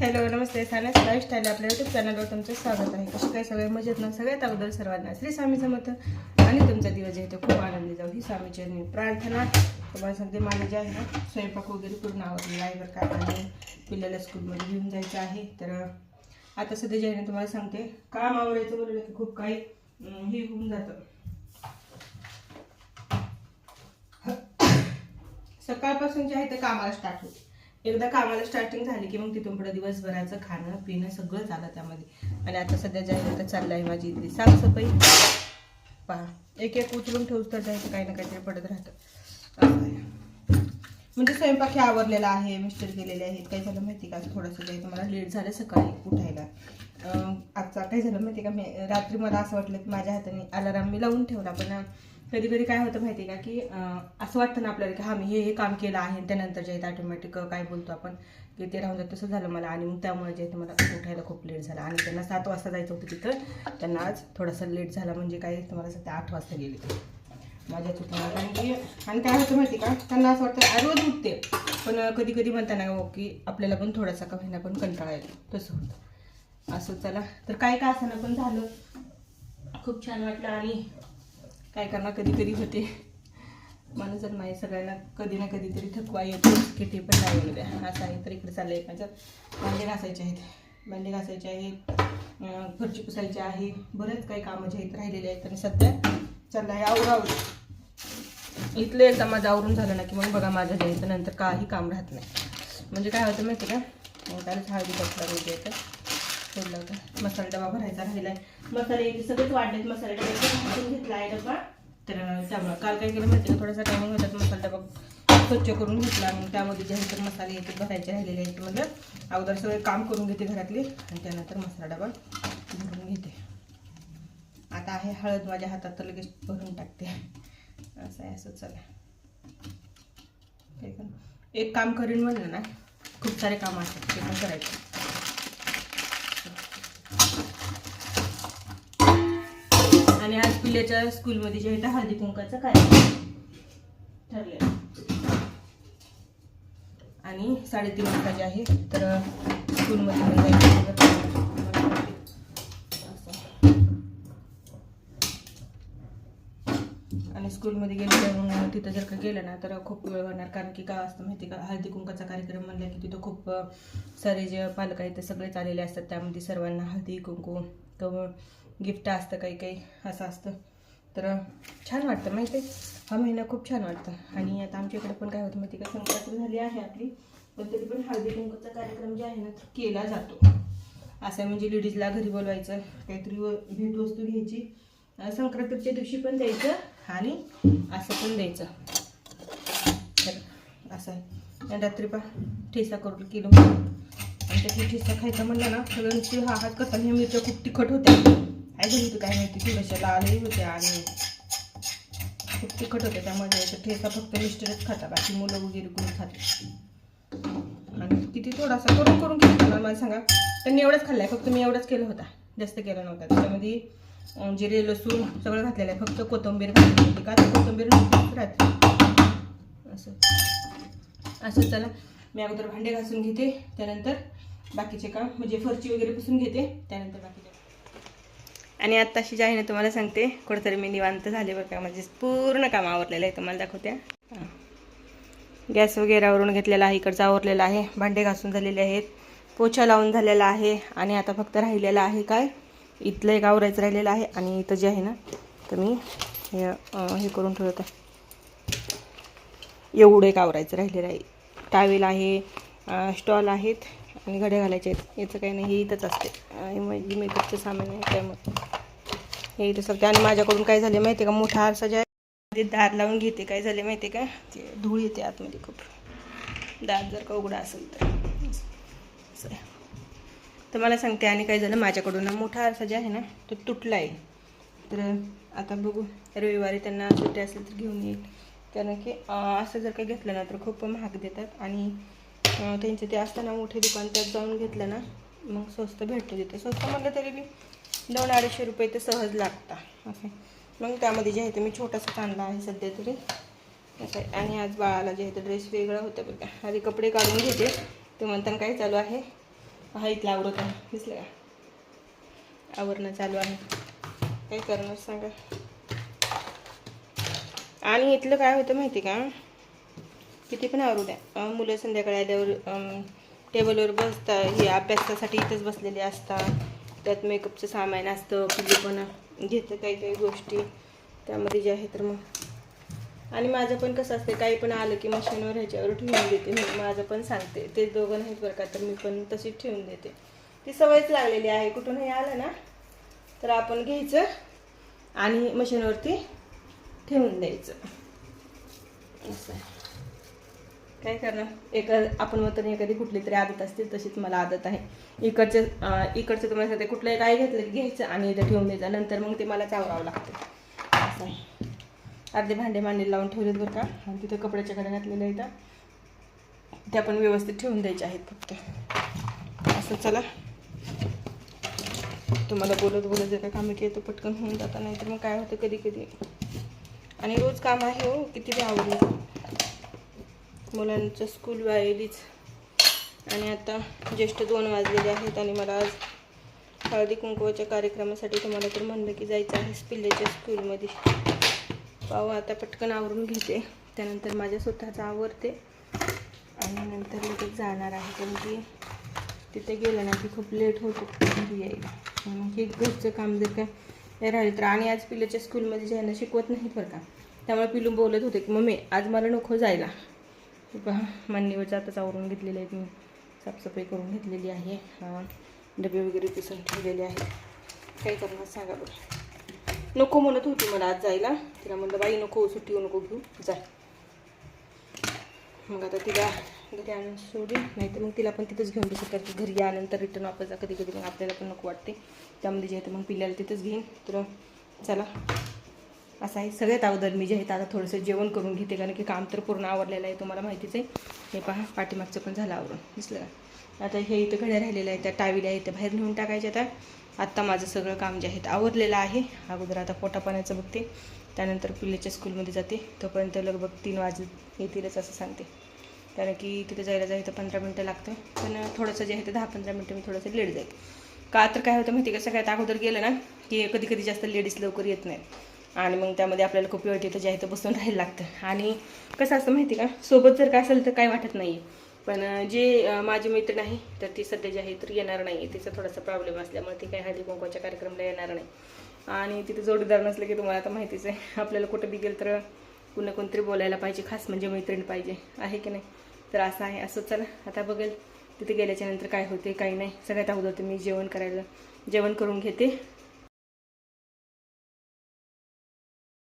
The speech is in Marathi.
हॅलो नमस्ते. सानस लाईफस्टाईल आपल्या युट्यूब चॅनलवर तुमचं स्वागत आहे. कसे काय सगळे? मजेत ना? सगळ्यात अगोदर सर्वांना श्री स्वामी समर्थ आणि तुमचा दिवस जे आहे. तो खूप आनंदी जाऊ. ही स्वामीची आणि प्रार्थना. तुम्हाला सांगते माझं जे आहे ना स्वयंपाक वगैरे पूर्ण आवडलेला आहे बरं का आणि स्कूलमध्ये घेऊन जायचं आहे. तर आता सध्या जे आहे ना तुम्हाला सांगते काम आवडायचं बोललं की खूप काही हे होऊन जातं. सकाळपासून जे आहे ते कामाला स्टार्ट होते. एकदा कामाला स्टार्टिंग झाली की मग तिथून पुढे दिवसभराचं खाणं पिणं सगळं झालं त्यामध्ये. आणि आता सध्या जे तर चाललंय माझी इथली साफसफाई. पहा एक एक उचलून ठेवूच तर जायचं काही ना काहीतरी पडत राहतं. म्हणजे स्वयंपाक हे आवरलेला आहे मिस्टर गेलेले आहेत. काय झालं माहिती का? थोडंसं काही मला लेट झालं सकाळी उठायला. आजचा काय झालं माहिती का? मी रात्री मला असं वाटलं की माझ्या हाताने अलाराम मी लावून ठेवला पण कधी कधी काय होतं माहिती का की असं वाटतं ना आपल्याला की हा मी हे हे काम केलं आहे त्यानंतर जे ऑटोमॅटिक काय बोलतो आपण की ते राहून जात. तसं झालं मला आणि मग त्यामुळे जे मला उठायला खूप लेट झाला. आणि त्यांना सात वाजता जायचं होतं तिथं. त्यांना आज थोडासा लेट झाला म्हणजे काय तुम्हाला सध्या आठ वाजता गेले ते. माझ्या चुकीला कारण की आणि काय होतं माहिती का त्यांना असं वाटतं रोज उठते. पण कधी कधी म्हणताना हो की आपल्याला पण थोडासा का होईना पण कंटाळा येतो. तसं होतं. असं चला. तर काय का असं पण झालं. खूप छान वाटलं आणि काय करणार कधी कधी होते माणूस नाही सगळ्यांना कधी ना कधीतरी थकवा येतो किती पण नाही येऊ द्या. असं आहे तर इकडे चाललं आहे माझ्या भांडे घासायचे आहेत. भांडे घासायचे आहेत. फरची पुसायची आहे. बरेच काही कामं जे आहेत राहिलेले आहेत. आणि सध्या चाललं आहे आवरावर. इथलं एकदा माझं आवरून झालं ना की मग बघा माझं जे तर नंतर काही काम राहत नाही. म्हणजे काय होतं माहिती का? त्यालाच हळदी बसला वगैरे तर सोडलं होतं मसाला डबा भरायचा राहिला आहे मसाले सगळेच वाढलेत. मसाले डबा घेतला आहे डबा. तर त्यामुळं काल काय केलं माहिती का? थोडासा टायमिंग होता मसाला डबा स्वच्छ करून घेतला मग त्यामध्ये जे आहे तर मसाले येते भरायचे राहिलेले आहेत म्हणजे अगोदर सगळे काम करून घेते घरातले आणि त्यानंतर मसाला डबा भरून घेते. आता आहे हळद माझ्या हातात तर लगेच भरून टाकते. असं आहे असं चला एक काम करीन म्हणलं ना खूप सारे काम असतात ते पण करायचे. पिल्याच्या स्कूलमध्ये जे आहे हळदी कुंकाचा कार्यक्रम ठरलेला आणि साडेतीन वाजता जे आहे तर स्कूलमध्ये पण जायचं आणि स्कूलमध्ये गेल्यावर मग तिथं जर का गेलं ना तर खूप वेळ होणार कारण की काय असतं माहिती का हळदी कुंकाचा कार्यक्रम म्हणला की तिथं खूप सारे जे पालक आहेत ते सगळेच आलेले असतात. त्यामध्ये सर्वांना हळदी कुंकू किंवा गिफ्ट असतं काही काही असं असतं. तर छान वाटतं माहिती आहे हा महिना खूप छान वाटतं. आणि आता आमच्या इकडे पण काय होतं माहिती का? संक्रांत झाली आहे आपली. पण तरी पण हळदी कुंकूचा कार्यक्रम जे आहे ना तो केला जातो. असं म्हणजे लेडीजला घरी बोलवायचं काहीतरी व- भेटवस्तू घ्यायची संक्रांतीच्या दिवशी पण द्यायचं आणि असं पण द्यायचं. तर असं आहे. रात्री पा ठेसा करून केलं आणि त्याची ठेसा खायचा म्हणलं ना सगळ्यांची हा हात करताना ह्या मिरच्या खूप तिखट होत्या. ऐकलं होतं काय माहिती थोड्याशा लालही होत्या आणि खूप तिखट होते त्यामध्ये ठेचा फक्त मिस्टरच खाता बाकी मुलं वगैरे कोणी खाते आणि किती थोडासा करून करून किती खाणार मला सांगा. त्यांनी एवढंच खाल्लाय फक्त मी एवढंच केलं होता जास्त केला नव्हता. त्याच्यामध्ये जिरे लसूण सगळं घातलेलं आहे फक्त कोथिंबीर घातली होती. का तर कोथिंबीर राहते. असं. असं चला. मी अगोदर भांडे घासून घेते त्यानंतर बाकीचे काम म्हणजे फरची वगैरे पुसून घेते त्यानंतर बाकीचे आणि आत्ताशी जे आहे ना तुम्हाला सांगते कुठंतरी मी निवांत झाले बरं का म्हणजे पूर्ण काम आवरलेलं आहे तुम्हाला दाखवते. गॅस वगैरेवरून घेतलेला आहे इकडचं आवरलेलं आहे. भांडे घासून झालेले आहेत. पोछा लावून झालेला आहे आणि आता फक्त राहिलेलं आहे काय? इथलं एक आवरायचं राहिलेलं आहे आणि इथं जे आहे ना तर मी हे हे करून ठेवत आहे. एवढं एक आवरायचं राहिलेलं आहे. टावेल आहे स्टॉल आहेत. आणि घड्या घालायचे आहेत. याचं काही नाही हे इथंच असते. आणि माझी मेकअपचं सामान आहे त्यामुळे. हे इथं सगळं. आणि माझ्याकडून काय झाले माहिती आहे का? मोठा आरसा जे आहे ते दार लावून घेते. काय झाले माहिती आहे का? ते धूळ येते आतमध्ये खूप. दार जर का उघडा असेल तर. असं तर मला सांगते आणि काय झालं? माझ्याकडून ना मोठा आरसा जे आहे ना तो तुटला आहे तर आता बघू. रविवारी त्यांना सुट्टी असेल तर घेऊन येईल. कारण की असं जर का घेतलं ना तर खूप महाग देतात. आणि त्यांचे ते असताना मोठे दुकान त्यात जाऊन घेतलं ना मग स्वस्त भेटतो तिथे. स्वस्त म्हटलं तरी बी दोन अडीचशे रुपये ते सहज लागतात असं. मग त्यामध्ये जे आहे ते मी छोटासा आणला आहे सध्या तरी. असं. आहे आणि आज बाळाला जे आहे ते ड्रेस वेगळा होता बघा. आधी कपडे काढून घेते. ते म्हणताना काय चालू आहे? हा इथला आवरत. आहे दिसलं का? आवरणं चालू आहे. काय करणार सांगा? आणि इथलं काय होतं माहिती का? किती पण आवरू द्या. मुलं संध्याकाळी आल्यावर टेबलवर बसता हे अभ्यासासाठी इथंच बसलेले असतात. त्यात मेकअपचं सामान असतं पिल्लू पण घेतं काही काही गोष्टी. त्यामध्ये जे आहे तर मग. आणि माझं पण कसं असते काही पण आलं की मशीनवर ह्याच्यावर ठेवून देते मी. माझं पण सांगते. ते दोघं नाहीत बरं का तर मी पण तशीच ठेवून देते. ती सवयच लागलेली आहे. कुठूनही आलं ना तर आपण घ्यायचं आणि मशीनवरती ठेवून द्यायचं. असं आहे. काय करणार? एक आपण म्हणतो नाही एखादी कुठली तरी आदत असते तशीच मला आदत आहे. इकडचं इकडचं तुम्हाला सध्या कुठलंही काय घेतलं घ्यायचं आणि इथं ठेवून द्यायचं. नंतर मग ते मला चावरावं लागतं. असं आहे. अर्धे भांडे मांडे लावून ठेवलेत बरं का. आणि तिथं कपड्याच्या कडे घातलेल्या आहेत. त्या पण व्यवस्थित ठेवून द्यायच्या आहेत फक्त. असं चला. तुम्हाला बोलत बोलत जर का कामं केलं तर पटकन होऊन जाता नाही तर मग काय होतं कधी कधी आणि रोज काम आहे हो किती आवडलं मुलांचं स्कूल वाहिलीच आणि आता ज्येष्ठ दोन वाजलेले आहेत आणि मला आज हळदी कुंकवाच्या कार्यक्रमासाठी तुम्हाला तर म्हणलं की जायचं आहे पिल्लेच्या स्कूलमध्ये पाहू आता पटकन आवरून घेते. त्यानंतर माझ्या स्वतःचं आवरते. आणि नंतर लगेच जाणार आहे कारण की तिथे गेलं ना की खूप लेट होतो घरी यायला. मग हे घरचं काम जर का हे राहिलं तर आणि आज पिल्लूच्या स्कूलमध्ये जायला शिकवत नाहीत बरं का. त्यामुळे पिलू बोलत होते की मम्मी आज मला नको जायला. बघा मान्यवरच्या आताच आवरून घेतलेले आहेत मी. साफसफाई करून घेतलेली आहे. डबे वगैरे पुसून ठेवलेले आहेत. काय करणार सांगा बरं. नको म्हणत होती मला आज जायला. तिला म्हणलं बाई नको सुट्टी नको घेऊ. जाय मग आता तिला घरी आणून सोडून नाही तर मग तिला पण तिथंच घेऊन बसत कारण की घरी आल्यानंतर रिटर्न वापस जा. कधी कधी मग आपल्याला पण नको वाटते. त्यामध्ये जे आहे मग पिल्याला तिथंच घेईन. तर चला. असं आहे. सगळ्यात अगोदर मी जे आहे आता थोडंसं जेवण करून घेते कारण की काम तर पूर्ण आवरलेलं आहे तुम्हाला माहितीच आहे. हे पहा पाठीमागचं पण झालं आवरून दिसलं का? आता हे इथं घड्या राहिलेलं आहे त्या टावीला इथं बाहेर नेऊन टाकायच्या आता. आत्ता माझं सगळं काम जे आहे आवरलेलं आहे. अगोदर आता पोटापाण्याचं बघते त्यानंतर पिल्लेच्या स्कूलमध्ये जाते. तोपर्यंत लगभग तीन वाजत येतीलच असं सांगते. कारण की तिथे जायला जायचं पंधरा मिनटं लागतं. पण थोडंसं जे आहे ते दहा पंधरा मिनटं मी थोडंसं लेट जाईल. का तर काय होतं माहिती आहे का? सगळ्यात अगोदर गेलं ना की कधी कधी जास्त लेडीज लवकर येत नाहीत. आणि मग त्यामध्ये आपल्याला खूप वेळ तिथं जे आहे तर बसून राहायला लागतं. आणि कसं असतं माहिती का? सोबत जर का असेल तर काय वाटत नाही पण जे माझी मैत्रीण आहे तर ती सध्या जी आहे तर येणार नाही तिचा थोडासा प्रॉब्लेम असल्यामुळे ती काही हळदी कुंकवाच्या कार्यक्रमाला येणार नाही. आणि तिथे जोडीदार नसलं की तुम्हाला आता माहितीच आहे. आपल्याला कुठं बी गेलं तर कुणा कोणतरी बोलायला पाहिजे खास म्हणजे मैत्रीण पाहिजे. आहे की नाही? तर असं आहे असं चला. आता बघेल तिथे गेल्याच्यानंतर काय होते काही नाही. सगळ्यात अगोदर तुम्ही मी जेवण करायला जेवण करून घेते.